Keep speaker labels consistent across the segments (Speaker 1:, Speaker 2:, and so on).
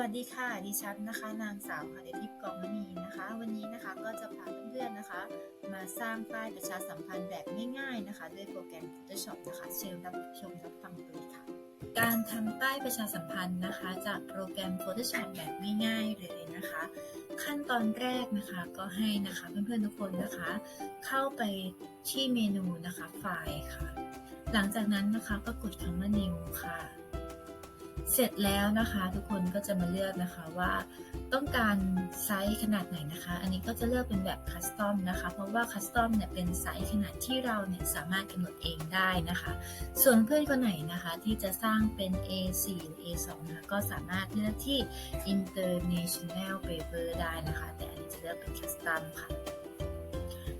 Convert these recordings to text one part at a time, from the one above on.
Speaker 1: วัสดีค่ะ ดิฉันนะคะ นางสาวหาเดทิพย์กองมณีนะคะ วันนี้นะคะก็จะพาเพื่อนๆนะคะ มาสร้างป้ายประชาสัมพันธ์แบบง่ายๆนะคะ ด้วยโปรแกรม Photoshop นะคะ เชิญรับชมรับฟังกันเลยค่ะ การทำป้ายประชาสัมพันธ์นะคะ จากโปรแกรม Photoshop แบบง่ายๆเลยนะคะ ขั้นตอนแรกนะคะก็ให้นะคะเพื่อนๆทุกคนนะคะ เข้าไปที่เมนูนะคะไฟล์ค่ะ หลังจากนั้นนะคะก็กดคำว่า new ค่ะ เสร็จแล้วนะคะทุกคนก็จะมาเลือกนะคะว่าต้องการไซส์ขนาดไหนนะคะ อันนี้ก็จะเลือกเป็นแบบคัสตอมนะคะ เพราะว่าคัสตอมเนี่ยเป็นไซส์ขนาดที่เราเนี่ยสามารถกำหนดเองได้นะคะ ส่วนเพื่อนคนไหนนะคะที่จะสร้างเป็น A4 หรือ A2 นะคะก็สามารถเลือกที่ International Paper ได้นะคะ แต่อันนี้จะเลือกเป็นคัสตอมค่ะ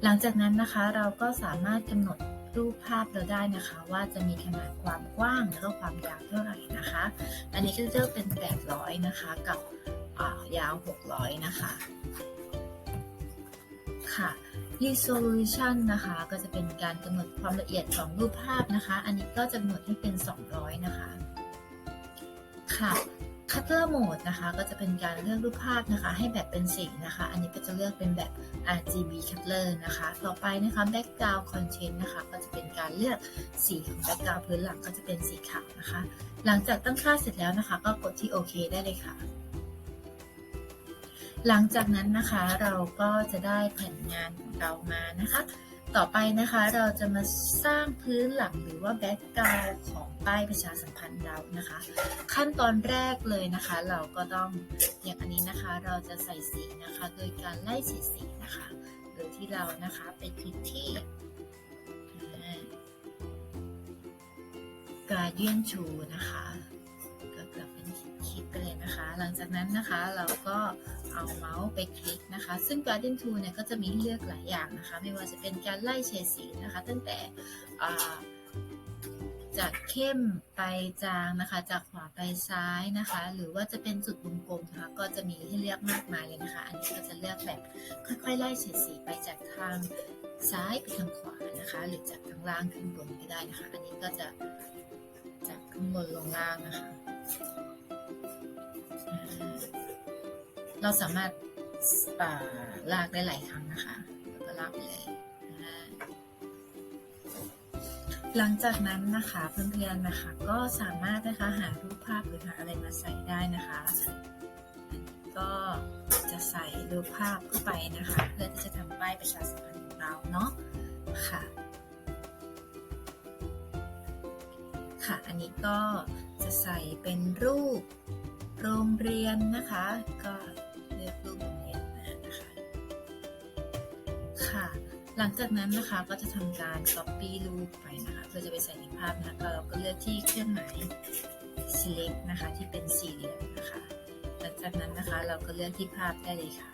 Speaker 1: หลังจากนั้นนะคะเราก็สามารถกำหนด รูปภาพเราได้นะคะว่าจะมีขนาดความกว้างแล้วก็ความยาวเท่าไหร่นะคะ อันนี้ก็จะเป็นแบบร้อยนะคะกับยาว 600 นะคะ ค่ะ resolution นะคะก็จะเป็นการกำหนดความละเอียดของรูปภาพนะคะ อันนี้ก็จะกำหนดให้เป็น 200 นะคะ ค่ะ color mode นะคะก็จะเป็นการเลือกรูปภาพนะคะให้แบบเป็นสีนะคะ อันนี้ก็จะเลือกเป็นแบบ RGB color นะคะ ต่อไปนะคะ background content นะคะ ก็จะเป็นการเลือกสีของ background พื้นหลังก็จะเป็นสีขาวนะคะ หลังจากตั้งค่าเสร็จแล้วนะคะ ก็กดที่โอเคได้เลยค่ะ หลังจากนั้นนะคะเราก็จะได้แผ่นงานของเรามานะคะ ต่อไปนะคะเราจะมาสร้างพื้นหลังหรือว่าแบ็กกราวของป้ายประชาสัมพันธ์เรานะคะ ขั้นตอนแรกเลยนะคะ เราก็ต้องอย่างอันนี้นะคะ เราจะใส่สีนะคะ โดยการไล่สีสีนะคะ โดยที่เรานะคะไปคลิกที่ Guardian t o o นะคะ กไปเลยนะคะ หลังจากนั้นนะคะเราก็เอาเมาส์ไปคลิกนะคะ ซึ่ง Guardian Tool เนี่ยก็จะมีให้เลือกหลายอย่างนะคะ ไม่ว่าจะเป็นการไล่เฉดสีนะคะ ตั้งแต่จากเข้มไปจางนะคะ จากขวาไปซ้ายนะคะ หรือว่าจะเป็นจุดวงกลมนะคะ ก็จะมีให้เลือกมากมายเลยนะคะ อันนี้ก็จะเลือกแบบค่อยๆ ไล่เฉดสีไปจากทางซ้ายไปทางขวานะคะ หรือจากทางล่างขึ้นบนก็ได้นะคะ อันนี้ก็จะจากข้างบนลงล่างนะคะ เราสามารถลากได้หลายครั้งนะคะ แล้วก็ลากไปเลย หลังจากนั้นนะคะเพื่อนๆนะคะ ก็สามารถนะคะหารูปภาพหรือหาอะไรมาใส่ได้นะคะนนก็จะใส่รูปภาพเข้าไปนะคะ เพื่อที่จะทำป้ายประชาสัมพันธ์ของเราเนาะค่ะ ค่ะ อันนี้ก็จะใส่เป็นรูป โรงเรียนนะคะ ก็เลือกรูปโรงเรียนมานะคะ ค่ะ หลังจากนั้นนะคะก็จะทำการ copy รูปไปนะคะเพื่อจะไปใส่ในภาพนะคะก็เราก็เลือกที่เครื่องหมาย select นะคะที่เป็นสี่เหลี่ยมนะคะ หลังจากนั้นนะคะเราก็เลือกที่ภาพได้เลยค่ะ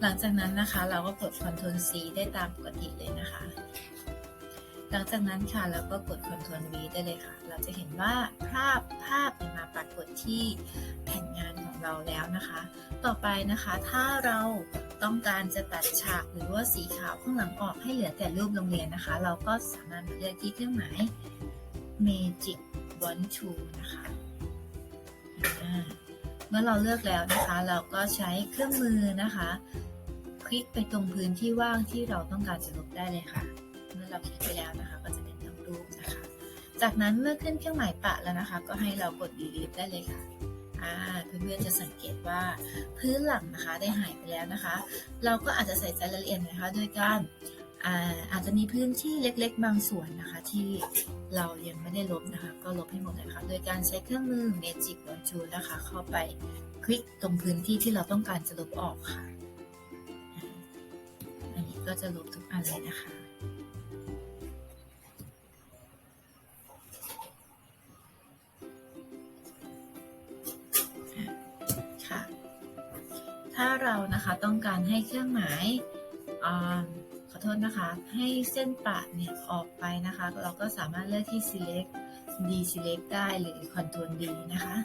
Speaker 1: หลังจากนั้นนะคะเราก็กด Ctrl C ได้ตามปกติเลยนะคะ ลังจากนั้นค่ะเราก็กด Ctrl V ได้เลยค่ะ เราจะเห็นว่าภาพภาพเนี่ยมาปรากฏที่แผ่นงานของเราแล้วนะคะ ต่อไปนะคะถ้าเราต้องการจะตัดฉากหรือว่าสีขาวข้างหลังออกให้เหลือแต่รูปโรงเรียนนะคะ เราก็สามารถเลือกที่เครื่องหมาย Magic Wand Tool นะคะเมื่อเราเลือกแล้วนะคะ เราก็ใช้เครื่องมือนะคะ คลิกไปตรงพื้นที่ว่างที่เราต้องการจะลบได้เลยค่ะ อเราคลิกไปแล้วนะคะ ก็จะเป็นทั้งรูปนะคะ จากนั้นเมื่อขึ้นเครื่องหมายปะแล้วนะคะ ก็ให้เรากด delete ได้เลยค่ะเพื่อนๆจะสังเกตว่าพื้นหลังนะคะได้หายไปแล้วนะคะ เราก็อาจจะใส่ใจรายละเอียดนะคะโดยการอาอาจจะมีพื้นที่เล็กๆ บางส่วนนะคะ ที่เรายังไม่ได้ลบนะคะ ก็ลบให้หมดเลยค่ะ โดยการใช้เครื่องมือ Magic Wand Tool นะคะ เข้าไปคลิกตรงพื้นที่ที่เราต้องการจะลบออกค่ะ อันนี้ก็จะลบทุกอันเลยนะคะ ถ้าเรานะคะต้องการให้เครื่องหมายอขอโทษนะคะ ให้เส้นประเนี่ยออกไปนะคะ เราก็สามารถเลือกที่ select deselect ได้หรือ control D นะคะ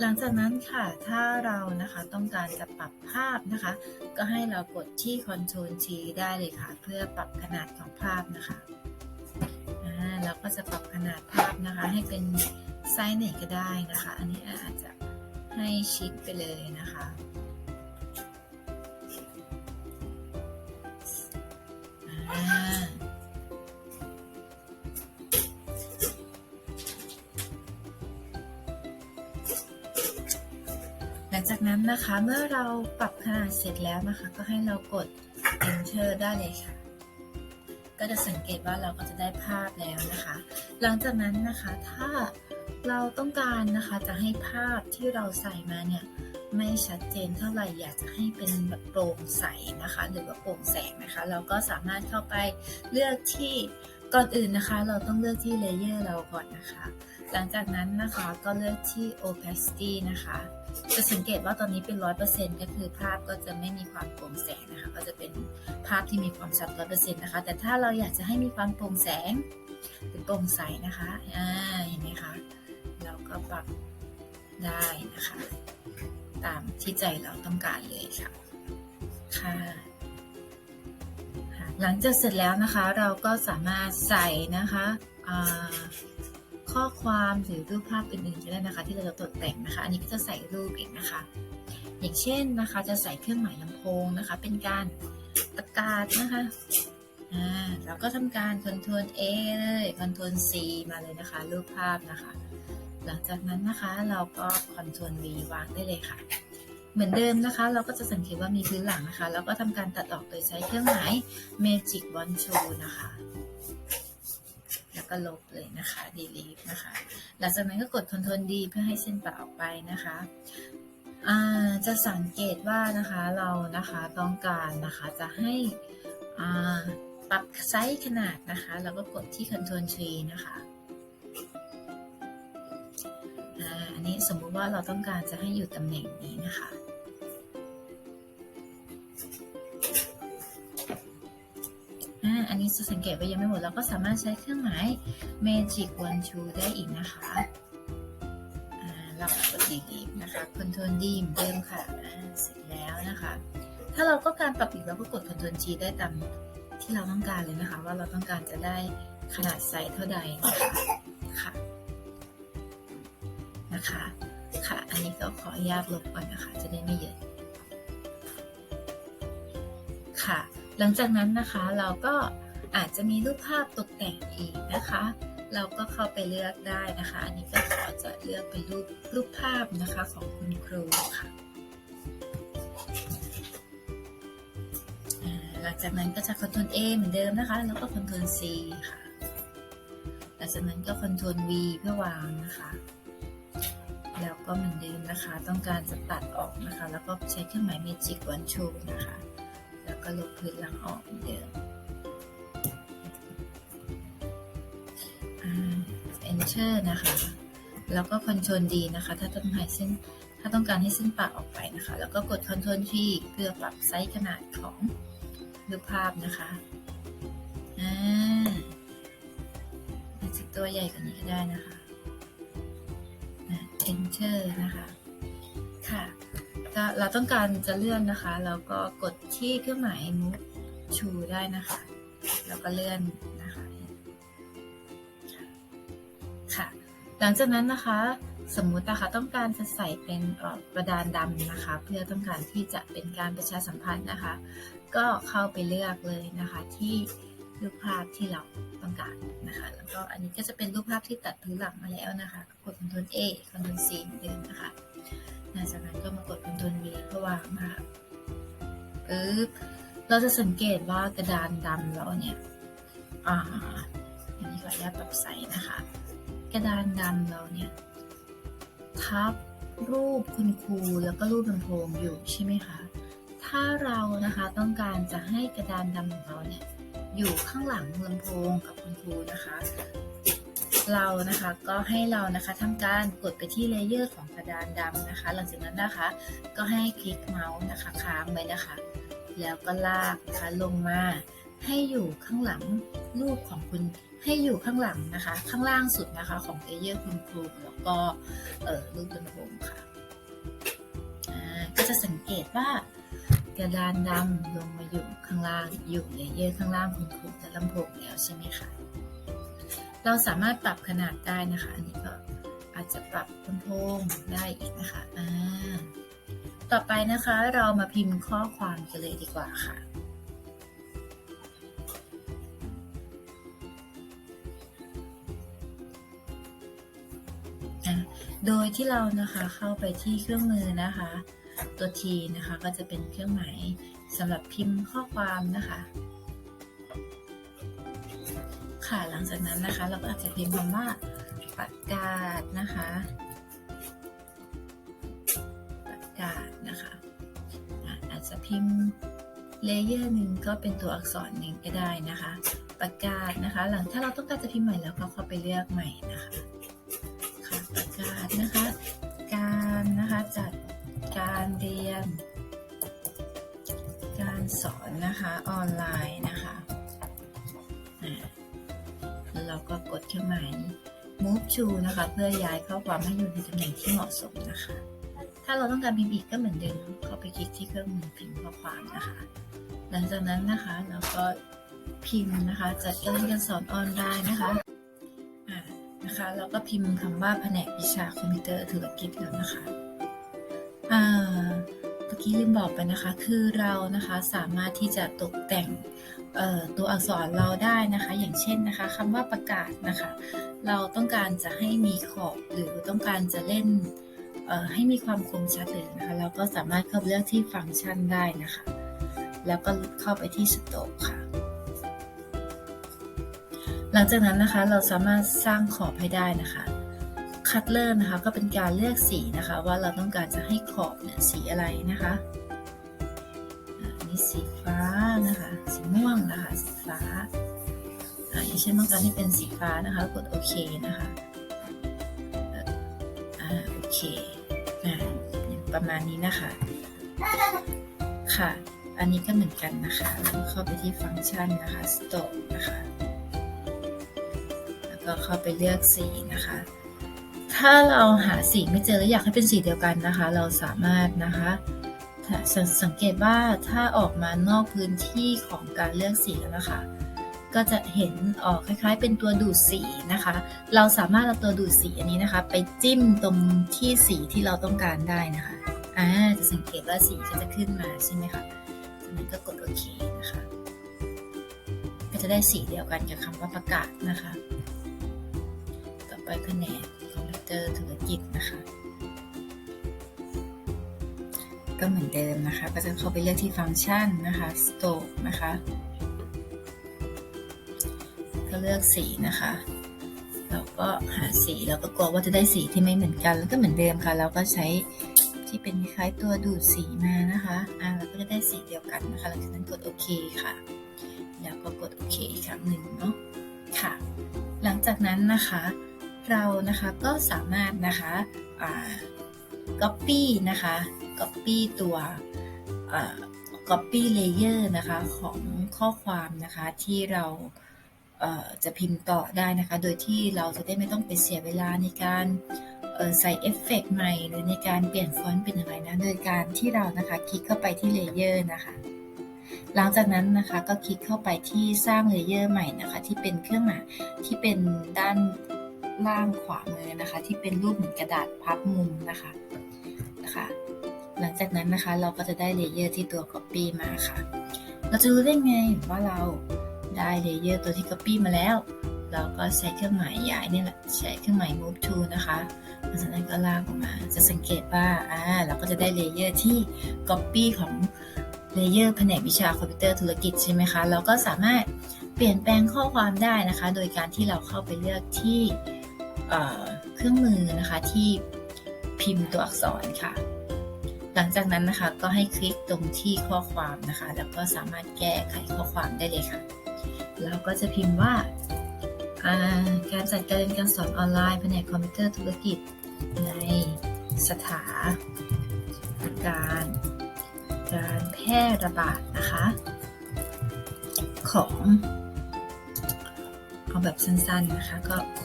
Speaker 1: หลังจากนั้นค่ะ ถ้าเรานะคะต้องการจะปรับภาพนะคะ ก็ให้เรากดที่ control T ได้เลยค่ะ เพื่อปรับขนาดของภาพนะคะเราก็จะปรับขนาดภาพนะคะ ให้เป็นไซส์ไหนก็ได้นะคะ อันนี้อาจจะให้ชิดไปเลยนะคะ หลังจากนั้นนะคะเมื่อเราปรับขนาดเสร็จแล้วนะคะ ก็ให้เรากด enter ได้เลยค่ะ ก็จะสังเกตว่าเราก็จะได้ภาพแล้วนะคะ หลังจากนั้นนะคะถ้าเราต้องการนะคะจะให้ภาพที่เราใส่มาเนี่ย ไม่ชัดเจนเท่าไหร่อยากจะให้เป็นแบบโปร่งใสนะคะ หรือว่าโปร่งแสงนะคะ เราก็สามารถเข้าไปเลือกที่ก่อนอื่นนะคะ เราต้องเลือกที่เลเยอร์เราก่อนนะคะ หลังจากนั้นนะคะก็เลือกที่ opacity นะคะ จะสังเกตว่าตอนนี้เป็น 100%ก็คือภาพก็จะไม่มีความโปร่งแสงนะคะ ก็จะเป็นภาพที่มีความชัด 100%นะคะ แต่ถ้าเราอยากจะให้มีความโปร่งแสงหรือโปร่งใสนะคะอ่าเห็นไหมคะ เราก็ปรับได้นะคะ ตามที่ใจเราต้องการเลยค่ะค่ะ ค่ะ หลังจากเสร็จแล้วนะคะ เราก็สามารถใส่นะคะข้อความหรือรูปภาพอื่นๆก็ได้นะคะ ที่เราจะตกแต่งนะคะ อันนี้ก็จะใส่รูปอีกนะคะ อย่างเช่นนะคะจะใส่เครื่องหมายลำโพงนะคะ เป็นการประกาศนะคะเราก็ทำการ Ctrl A เลย Ctrl C มาเลยนะคะ รูปภาพนะคะ หลังจากนั้นนะคะเราก็ Ctrl V วางได้เลยค่ะ เหมือนเดิมนะคะ เราก็จะสังเกตว่ามีพื้นหลังนะคะ แล้วก็ทำการตัดออกโดยใช้เครื่องหมาย Magic Wand Show นะคะ แล้วก็ลบเลยนะคะ delete นะคะ หลังจากนั้นก็กด Ctrl D เพื่อให้เส้นปะออกไปนะคะจะสังเกตว่านะคะเรานะคะต้องการนะคะจะให้ปรับไซส์ขนาดนะคะ แล้วก็กดที่ Ctrl T นะคะ นี้สมมุติว่าเราต้องการจะให้อยู่ตำแหน่งนี้นะคะ อันนี้จะสังเกตว่ายังไม่หมดเราก็สามารถใช้เครื่องหมาย Magic One Two ได้อีกนะคะเรากด delete นะคะ Ctrl D เหมือนเดิมค่ะ เสร็จแล้วนะคะ ถ้าเราก็การปรับอีกเราก็กด control g ได้ตามที่เราต้องการเลยนะคะ ว่าเราต้องการจะได้ขนาดไซส์เท่าใดนะคะคะ นะคะ ค่ะ อันนี้ก็ขออนุญาตลบก่อนนะคะ จะได้ไม่เยอะ ค่ะ หลังจากนั้นนะคะเราก็อาจจะมีรูปภาพตกแต่งอีกนะคะ เราก็เข้าไปเลือกได้นะคะ อันนี้ก็ขอจะเลือกเป็นรูปรูปภาพนะคะของคุณครูค่ะหลังจากนั้นก็จะ Ctrl A เหมือนเดิมนะคะ แล้วก็ Ctrl C ค่ะ หลังจากนั้นก็ Ctrl V เพื่อวางนะคะ แล้วก็เหมือนเดิมนะคะ ต้องการจะตัดออกนะคะ แล้วก็ใช้เครื่องหมาย Magic One Show นะคะ แล้วก็ลบพื้นหลังออกเหมือนเดิมอ่า Enter นะคะ แล้วก็ Ctrl D นะคะ ถ้าต้องให้เส้น ถ้าต้องการให้เส้นปะออกไปนะคะ แล้วก็กด Ctrl T เพื่อปรับไซส์ขนาดของรูปภาพนะคะอ่าอาจจะตัวใหญ่กว่านี้ก็ได้นะคะ Enter นะคะ ค่ะเราต้องการจะเลื่อนนะคะ แล้วก็กดที่เครื่องหมาย Move to ได้นะคะ แล้วก็เลื่อนนะคะ ค่ะ หลังจากนั้นนะคะ สมมุตินะคะต้องการจะใส่เป็นเอ่อกระดานดำนะคะ เพื่อต้องการที่จะเป็นการประชาสัมพันธ์นะคะ ก็เข้าไปเลือกเลยนะคะที่ รูปภาพที่เราต้องการนะคะ แล้วก็อันนี้ก็จะเป็นรูปภาพที่ตัดพื้นหลังมาแล้วนะคะ กด Ctrl A Ctrl C เหมือนเดิมนะคะหลังจากนั้นก็มากด Ctrl V เพื่อวางนะคะปึ๊บเราจะสังเกตว่ากระดานดำเราเนี่ย อ่า อันนี้ขออนุญาตปรับไซส์นะคะ กระดานดำเราเนี่ย ทับรูปคุณครูแล้วก็รูปลำโพงอยู่ใช่ไหมคะ ถ้าเรานะคะต้องการจะให้กระดานดำของเราเนี่ย อยู่ข้างหลังลำโพงกับคุณครูนะคะ เรานะคะก็ให้เรานะคะทำการกดไปที่เลเยอร์ของกระดานดำนะคะ หลังจากนั้นนะคะ ก็ให้คลิกเมาส์นะคะค้างไว้นะคะ แล้วก็ลากนะคะลงมา ให้อยู่ข้างหลังรูปของคุณให้อยู่ข้างหลังนะคะ ข้างล่างสุดนะคะของเลเยอร์คุณครูแล้วก็เออรูปลำโพงค่ะก็จะสังเกตว่า กระดานดำลงมาอยู่ข้างล่าง อยู่เลเยอร์ข้างล่างคุณครูและลำโพงแล้วใช่ไหมคะ เราสามารถปรับขนาดได้นะคะ อันนี้ก็อาจจะปรับโทนได้อีกนะคะอ่าต่อไปนะคะเรามาพิมพ์ข้อความกันเลยดีกว่าค่ะ โดยที่เรานะคะเข้าไปที่เครื่องมือนะคะ ตัว T นะคะ ก็จะเป็นเครื่องหมายสำหรับพิมพ์ข้อความนะคะ ค่ะหลังจากนั้นนะคะ เราก็อาจจะพิมพ์คำว่าประกาศนะคะประกาศนะคะอาจจะพิมพ์เลเยอร์หนึ่งก็เป็นตัวอักษรหนึ่งก็ได้นะคะประกาศนะคะ หลังถ้าเราต้องการจะพิมพ์ใหม่แล้วก็เข้าไปเลือกใหม่นะคะ ค่ะประกาศนะคะ การนะคะจัด การเรียน การสอนนะคะออนไลน์นะคะแล้วเราก็กดเครื่องหมาย move to นะคะ เพื่อย้ายข้อความให้อยู่ในตำแหน่งที่เหมาะสมนะคะ ถ้าเราต้องการพิมพ์อีกก็เหมือนเดิมเข้าไปคลิกที่เครื่องมือพิมพ์ข้อความนะคะ หลังจากนั้นนะคะเราก็พิมพ์นะคะ จัดการเรียนการสอนออนไลน์นะคะนะคะ เราก็พิมพ์คำว่าแผนกวิชาคอมพิวเตอร์ธุรกิจแล้วนะคะ อ่าเมื่อกี้ลืมบอกไปนะคะ คือเรานะคะสามารถที่จะตกแต่งตัวอักษรเราได้นะคะ อย่างเช่นนะคะคำว่าประกาศนะคะ เราต้องการจะให้มีขอบหรือต้องการจะเล่นให้มีความคมชัดเลยนะคะ เราก็สามารถเข้าไปเลือกที่ฟังก์ชันได้นะคะ แล้วก็เข้าไปที่สโตกค่ะ หลังจากนั้นนะคะเราสามารถสร้างขอบให้ได้นะคะ คัตเลอร์นะคะก็เป็นการเลือกสีนะคะ ว่าเราต้องการจะให้ขอบเนี่ยสีอะไรนะคะอ่าอันนี้สีฟ้านะคะ สีม่วงนะคะสีฟ้าอ่าอย่างเช่นต้องการให้เป็นสีฟ้านะคะ กดโอเคนะคะอ่าโอเคอ่าประมาณนี้นะคะค่ะ อันนี้ก็เหมือนกันนะคะแล้วเข้าไปที่ฟังก์ชันนะคะ Stop นะคะ แล้วก็เข้าไปเลือกสีนะคะ ถ้าเราหาสีไม่เจอแล้วอยากให้เป็นสีเดียวกันนะคะ เราสามารถนะคะสสังเกตว่าถ้าออกมานอกพื้นที่ของการเลือกสีแล้วนะคะ ก็จะเห็นออกคล้าย ๆ เป็นตัวดูดสีนะคะ เราสามารถเอาตัวดูดสีอันนี้นะคะ ไปจิ้มตรงที่สีที่เราต้องการได้นะคะอ่าจะสังเกตว่าสีก็จะขึ้นมาใช่ไหมคะจากนั้นก็กดโอเคนะคะ ก็จะได้สีเดียวกันกับคำว่าประกาศนะคะ ต่อไปแผนกคอมพิว เตอร์ธุรกิจนะคะ ก็เหมือนเดิมนะคะ ก็จะเข้าไปเลือกที่ฟังก์ชันนะคะ Scope นะคะ ก็เลือกสีนะคะเราก็หาสีแล้วก็กลัวว่าจะได้สีที่ไม่เหมือนกัน แล้วก็เหมือนเดิมค่ะ เราก็ใช้ที่เป็นคล้ายตัวดูดสีมานะคะ อ่าเราก็จะได้สีเดียวกันนะคะ หลังจากนั้นกดโอเคค่ะ แล้วก็กดโอเคอีกครั้งหนึ่งเนาะ ค่ะ หลังจากนั้นนะคะ เรานะคะก็สามารถนะคะอ่า copy นะคะ copy ตัวอ่า copy layer นะคะของข้อความนะคะที่เราจะพิมพ์ต่อได้นะคะ โดยที่เราจะได้ไม่ต้องไปเสียเวลาในการใส่เอฟเฟกต์ใหม่หรือในการเปลี่ยนฟอนต์เป็นอะไรนะ โดยการที่เรานะคะคลิกเข้าไปที่ layer นะคะ หลังจากนั้นนะคะก็คลิกเข้าไปที่สร้างเลเยอร์ใหม่นะคะ ที่เป็นเครื่องหมายที่เป็นด้าน ล่างขวามือนะคะ ที่เป็นรูปเหมือนกระดาษพับมุมนะคะนะคะ หลังจากนั้นนะคะเราก็จะได้เลเยอร์ที่ตัว Copy มาค่ะ เราจะรู้ได้ไงว่าเราได้เลเยอร์ตัวที่ Copy มาแล้ว เราก็ใช้เครื่องหมายย้ายนี่แหละใช้เครื่องหมาย move to นะคะหลังจากนั้นก็ลากออกมา จะสังเกตว่าอ่าเราก็จะได้เลเยอร์ที่ Copy ของเลเยอร์แผนกวิชาคอมพิวเตอร์ธุรกิจใช่ไหมคะ เราก็สามารถเปลี่ยนแปลงข้อความได้นะคะ โดยการที่เราเข้าไปเลือกที่ เครื่องมือนะคะที่พิมพ์ตัวอักษรค่ะ หลังจากนั้นนะคะก็ให้คลิกตรงที่ข้อความนะคะ แล้วก็สามารถแก้ไขข้อความได้เลยค่ะเราก็จะพิมพ์ว่าการจัดการเรียนการสอนออนไลน์แผนกคอมพิวเตอร์ธุรกิจในสถานการณ์การแพร่ระบาดนะคะ ของ เอาแบบสั้นๆนะคะก็โค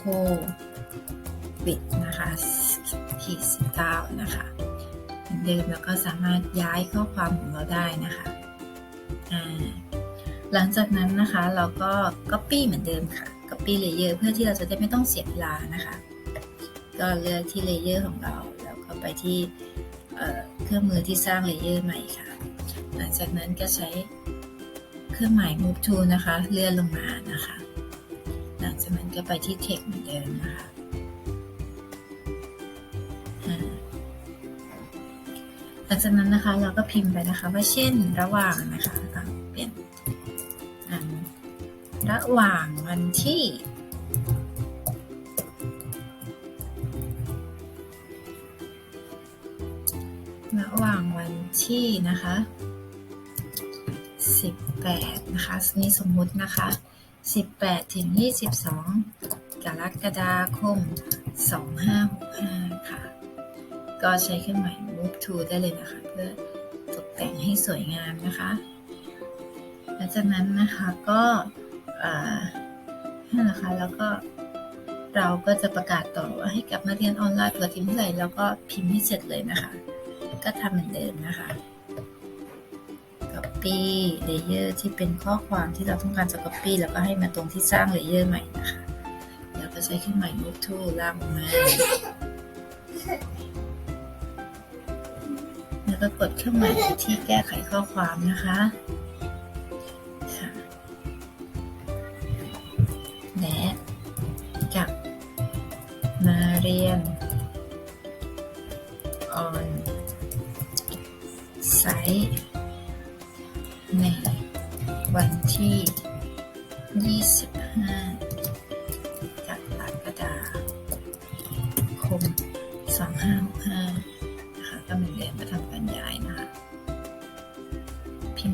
Speaker 1: วิดนะคะขีดสิบเก้านะคะเหมือนเดิมแล้วก็สามารถย้ายข้อความของเราได้นะคะหลังจากนั้นนะคะเราก็ Copy เหมือนเดิมค่ะ Copy Layer เพื่อที่เราจะได้ไม่ต้องเสียเวลานะคะ ก็เลือกที่เลเยอร์ของเรา แล้วก็ไปที่เครื่องมือที่สร้างเลเยอร์ใหม่ค่ะ หลังจากนั้นก็ใช้เครื่องหมาย move to นะคะ เลื่อนลงมานะคะ หลังจากนั้นก็ไปที่ text เหมือนเดิมนะคะ จากนั้นนะคะเราก็พิมพ์ไปนะคะว่าเช่นระหว่างนะคะเปลี่ยนอันระหว่างวันที่ระหว่างวันที่นะคะ 18 นะคะ นี่สมมุตินะคะ 18 ถึง 22 กรกฎาคม 2565 ค่ะ ก็ใช้เครื่องหมาย move to ได้เลยนะคะ เพื่อตกแต่งให้สวยงามนะคะ หลังจากนั้นนะคะก็นั่นแหละค่ะแล้วก็เราก็จะประกาศต่อว่าให้กลับนักเรียนออนไลน์เปิดทีมเท่าไหร่แล้วก็พิมพ์ให้เสร็จเลยนะคะ ก็ทำเหมือนเดิมนะคะ copy layer ที่เป็นข้อความที่เราต้องการจะ copy แล้วก็ให้มาตรงที่สร้าง layer ใหม่นะคะ แล้วก็ใช้เครื่องหมาย move to ลากลงมา ก็กดเครื่องหมายที่แก้ไขข้อความนะคะค่ะ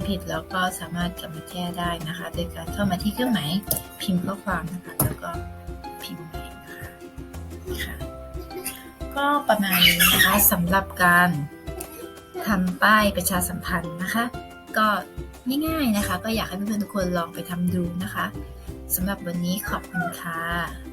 Speaker 1: ผิดแล้วก็สามารถกลับมาแก้ได้นะคะ โดยการเข้ามาที่เครื่องหมายพิมพ์ข้อความนะคะแล้วก็พิมพ์ใหม่นะคะค่ะก็ประมาณนี้นะคะสำหรับการทำป้ายประชาสัมพันธ์นะคะ ก็ง่ายๆนะคะ ก็อยากให้เพื่อนๆทุกคนลองไปทำดูนะคะสำหรับวันนี้ขอบคุณค่ะ